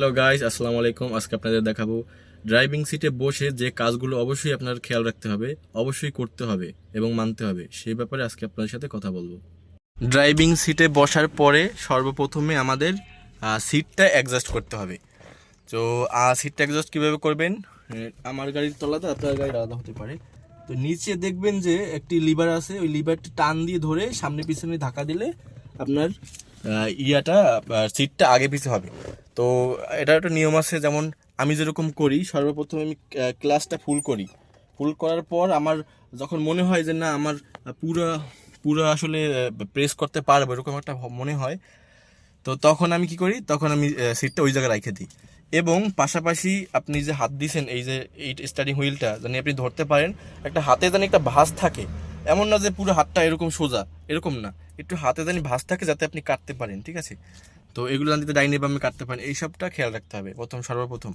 Hello guys আসসালামু আলাইকুম আজকে আপনাদের দেখাবো ড্রাইভিং সিটে বসে যে কাজগুলো অবশ্যই আপনার খেয়াল রাখতে হবে, অবশ্যই করতে হবে এবং মানতে হবে। সেই ব্যাপারে আজকে আপনাদের সাথে কথা বলব। ড্রাইভিং সিটে বসার পরে সর্বপ্রথমে আমাদের সিটটা অ্যাডজাস্ট করতে হবে। তো সিটটা অ্যাডজাস্ট কীভাবে করবেন? আমার গাড়ির তলাতে আপনার গাড়ির আলাদা হতে পারে। তো নিচে দেখবেন যে একটি লিভার আছে, ওই লিভারটি টান দিয়ে ধরে সামনে পিছনে ধাক্কা দিলে আপনার ইয়াটা সিটটা আগে পিছে হবে। তো এটা একটা নিয়ম আছে, যেমন আমি যেরকম করি, সর্বপ্রথম আমি ক্লাসটা ফুল করি। ফুল করার পর আমার যখন মনে হয় যে না, আমার পুরো পুরো আসলে প্রেস করতে পারব, এরকম একটা মনে হয়, তো তখন আমি কি করি, তখন আমি সিটটা ওই জায়গায় রেখে দিই। এবং পাশাপাশি আপনি যে হাত দিছেন, এই যে, এই স্টার্টিং হুইলটা জানি আপনি ধরতে পারেন, একটা হাতে জানি একটা ভাঁজ থাকে এমন না যে পুরো হাতটা এরকম সোজা, এরকম না। একটু হাতে জানি ভাঁজ থাকে যাতে আপনি কাটতে পারেন, ঠিক আছে? তো এগুলো জানতে ডাইনে বামে কাটতে পারেন। এইসবটা খেয়াল রাখতে হবে, প্রথম, সর্বপ্রথম।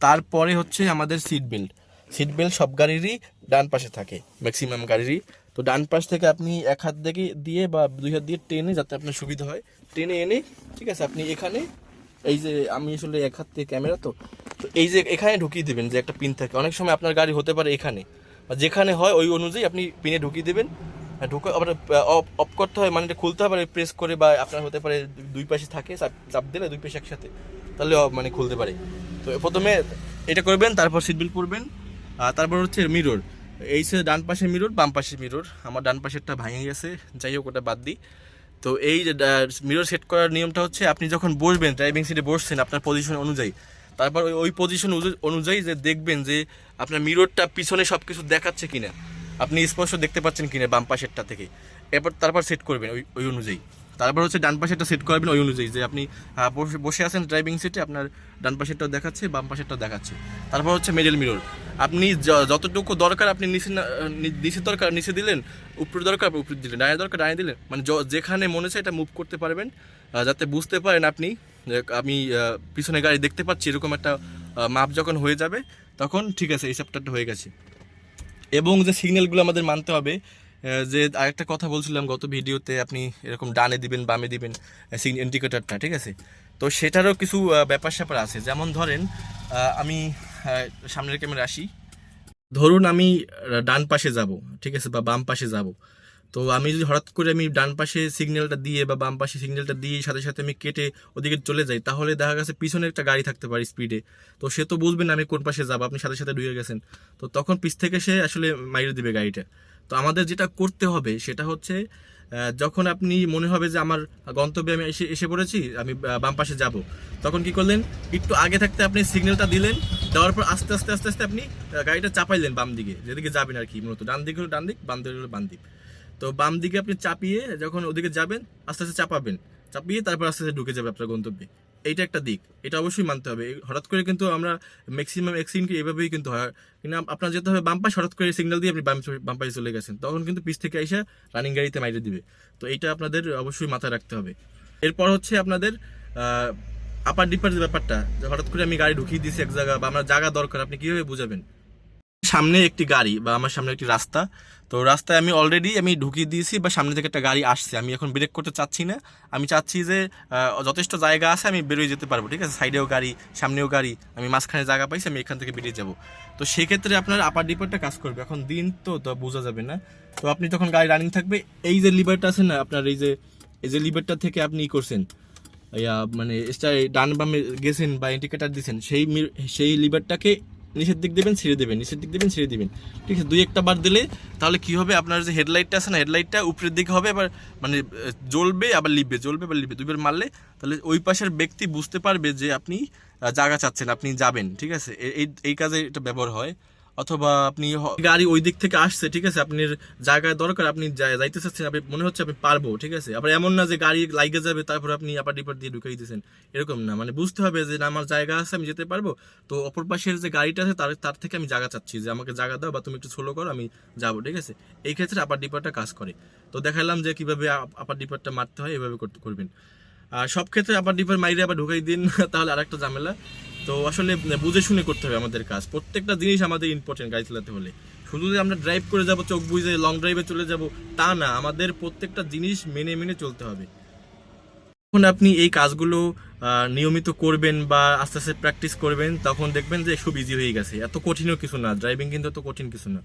তারপরে হচ্ছে আমাদের সিট বেল্ট সিট বেল্ট সব গাড়িরই ডান পাশে থাকে ম্যাক্সিমাম গাড়িরই। তো ডান পাশ থেকে আপনি এক হাত থেকে দিয়ে বা দুই হাত দিয়ে টেনে যাতে আপনার সুবিধা হয়, টেনে এনে, ঠিক আছে, আপনি এখানে এই যে আমি আসলে এক হাত থেকে ক্যামেরা তো তো এই যে এখানে ঢুকিয়ে দেবেন যে একটা পিন থাকে। অনেক সময় আপনার গাড়ি হতে পারে এখানে। যেখানে হয়, ওই অনুযায়ী আপনি পিনে ঢুকিয়ে দেবেন। ঢুকে, আবার অফ করতে হয় মানে এটা খুলতে হবে প্রেস করে বা আপনার হতে পারে দুই পাশে থাকে, চাপ- দিলে দুই পাশে একসাথে। তাহলে মানে খুলতে পারে। তো প্রথমে এটা করবেন, তারপর সিট বেল্ট পরবেন। আর তারপর হচ্ছে মিরর এই সে ডান পাশে মিরর বাম পাশে মিরর আমার ডান পাশেরটা ভাঙে গেছে, যাই হোক, ওটা বাদ দিই। তো এই মিরর সেট করার নিয়মটা হচ্ছে, আপনি যখন বসবেন ড্রাইভিং সিটে বসছেন, আপনার পজিশন অনুযায়ী তারপর ওই- ওই পজিশন অনুযায়ী যে দেখবেন যে আপনার মিররটা পিছনে সব কিছু দেখাচ্ছে কিনা। আপনি স্পষ্ট দেখতে পাচ্ছেন কিনা বাম পাশেরটা থেকে। এরপর তারপর সেট করবেন ওই ওই অনুযায়ী। তারপর হচ্ছে ডান পাশেরটা সেট করবেন ওই অনুযায়ী যে আপনি বসে আছেন ড্রাইভিং সিটে আপনার ডান পাশেরটাও দেখাচ্ছে, বাম পাশেরটাও দেখাচ্ছে। তারপর হচ্ছে মিডল মিরর আপনি যতটুকু দরকার আপনি নিচে নিচে দরকার নিচে দিলেন, উপরে দরকার উপরে দিলেন, ডানে দরকার ডানে দিলেন। মানে যেখানে মনে চায় এটা মুভ করতে পারবেন যাতে বুঝতে পারেন আপনি আমি পিছনে গাড়ি দেখতে পাচ্ছি, এরকম একটা মাপ যখন হয়ে যাবে, তখন ঠিক আছে, এই চ্যাপ্টারটা হয়ে গেছে। এবং যে সিগন্যালগুলো আমাদের মানতে হবে যে আরেকটা কথা বলছিলাম গত ভিডিওতে, আপনি এরকম ডানে দিবেন, বামে দিবেন ইন্ডিকেটরটা ঠিক আছে? তো সেটারও কিছু ব্যাপার স্যাপার আছে। যেমন ধরেন আমি সামনের ক্যামেরা আসি। ধরুন আমি ডান পাশে যাব, ঠিক আছে, বা বাম পাশে যাব। তো আমি যদি হঠাৎ করে আমি ডান পাশে সিগন্যালটা দিয়ে বা বাম পাশে সিগন্যালটা দিয়ে সাথে সাথে আমি কেটে ওদিকে চলে যাই, তাহলে দেখা গেছে পিছনে একটা গাড়ি থাকতে পারে স্পিডে তো সে তো বুঝবে না আমি কোন পাশে যাব, আপনি সাথে সাথে ঢুকে গেছেন। তো তখন পিছ থেকে সে আসলে মাইরে দিবে গাড়িটা। তো আমাদের যেটা করতে হবে সেটা হচ্ছে যখন আপনি মনে হবে যে আমার গন্তব্যে আমি এসে এসে পড়েছি, আমি বাম পাশে যাব, তখন কি করলেন? একটু আগে থাকতে আপনি সিগন্যালটা দিলেন, দেওয়ার পর আস্তে আস্তে আস্তে আস্তে আপনি গাড়িটা চাপাইলেন বাম দিকে যেদিকে যাবেন আর কি, মূলত ডান দিকে হলো ডান দিক বাম দিকে হলো বাম দিক তো বাম দিকে আপনি চাপিয়ে যখন ওদিকে যাবেন, আস্তে আস্তে চাপাবেন। চাপিয়ে তারপর আস্তে আস্তে ঢুকে যাবে আপনার গন্তব্যে। এইটা একটা দিক। এটা অবশ্যই মানতে হবে। হঠাৎ করে কিন্তু আমরা ম্যাক্সিমাম অ্যাক্সিডেন্ট এভাবেই কিন্তু হয়। কিন্তু আপ- আপনার যেতে হবে বাম পাশ, হঠাৎ করে সিগন্যাল দিয়ে আপনি বাম চলে গেছেন। তখন কিন্তু পিছ থেকে এসে রানিং গাড়িতে মাইরে দিবে। তো এইটা আপনাদের অবশ্যই মাথায় রাখতে হবে। এরপর হচ্ছে আপনাদের আপার ডিপার ব্যাপারটা। হঠাৎ করে আমি গাড়ি ঢুকিয়ে দিয়েছি এক জায়গা বা আমার জায়গা দরকার, আপনি কীভাবে বুঝাবেন? সামনে একটি গাড়ি বা আমার সামনে একটি রাস্তা। তো রাস্তায় আমি অলরেডি আমি ঢুকিয়ে দিয়েছি বা সামনে থেকে একটা গাড়ি আসছে। আমি এখন ব্রেক করতে চাচ্ছি না। আমি চাচ্ছি যে যথেষ্ট জায়গা আছে, আমি বেরোয় যেতে পারব, ঠিক আছে? সাইডেও গাড়ি, সামনেও গাড়ি, আমি মাঝখানে জায়গা পাইছি, আমি এখান থেকে বেরিয়ে যাব। তো সেক্ষেত্রে আপনার আপার ডিপারটা কাজ করবে। এখন দিন তো তো বোঝা যাবে না। তো আপনি তখন গাড়ি রানিং থাকবে, এই যে লিভারটা আছে না, আপনার এই যে এই যে লিভারটা থেকে আপনি ই করছেন মানে ডান বামে গেছেন বা ইন্ডিকেটার দিয়েছেন সেই সেই লিভারটাকে নিচের দিক দেবেন, ছিঁড়ে দেবেন, নিচের দিক দেবেন, ছিঁড়ে দেবেন। ঠিক আছে, দুই একটা বার দিলে তাহলে কি হবে? আপনার যে হেডলাইটটা আছে না হেডলাইটটা উপরের দিকে হবে আবার মানে জ্বলবে, আবার লিপবে, জ্বলবে, আবার লিপবে। দুইবার মারলে তাহলে ওই পাশের ব্যক্তি বুঝতে পারবে যে আপনি জায়গা চাচ্ছেন, আপনি যাবেন, ঠিক আছে? এই এই কাজে এটা ব্যবহার হয়। অথবা আপনি গাড়ি ওই দিক থেকে আসছে, ঠিক আছে? আপনার জায়গায় দরকার, আপনি যাইতে চাচ্ছেন, আপনি মনে হচ্ছে আপনি পারব, ঠিক আছে? আবার এমন না যে গাড়ি লাইগে যাবে, তারপর আপনি আপার ডিপার দিয়ে ঢুকাই দিয়েছেন এরকম না। মানে বুঝতে হবে যে না, আমার জায়গা আছে, আমি যেতে পারব। তো অপর পাশের যে গাড়িটা আছে, তার তার থেকে আমি জায়গা চাচ্ছি যে আমাকে জায়গা দাও বা তুমি একটু স্লো করো, আমি যাব, ঠিক আছে? এই ক্ষেত্রে আপার ডিপারটা কাজ করে। তো দেখালাম যে কীভাবে আপার ডিপারটা মারতে হয়, এভাবে করতে করবেন। আর সব ক্ষেত্রে আপার ডিপার মাইরে আবার ঢুকাই দিন, তাহলে আরেকটা ঝামেলা। তো আসলে বুঝে শুনে করতে হবে আমাদের কাজ। প্রত্যেকটা জিনিস আমাদের ইম্পর্টেন্ট গাড়ি চালাতে হলে। শুধু যে আমরা ড্রাইভ করে যাব, চোখ বুঝে লং ড্রাইভে চলে যাব, তা না। আমাদের প্রত্যেকটা জিনিস মেনে মেনে চলতে হবে। যখন আপনি এই কাজগুলো নিয়মিত করবেন বা আস্তে আস্তে প্র্যাকটিস করবেন, তখন দেখবেন যে খুব ইজি হয়ে গেছে। এত কঠিনও কিছু না। ড্রাইভিং কিন্তু এত কঠিন কিছু না।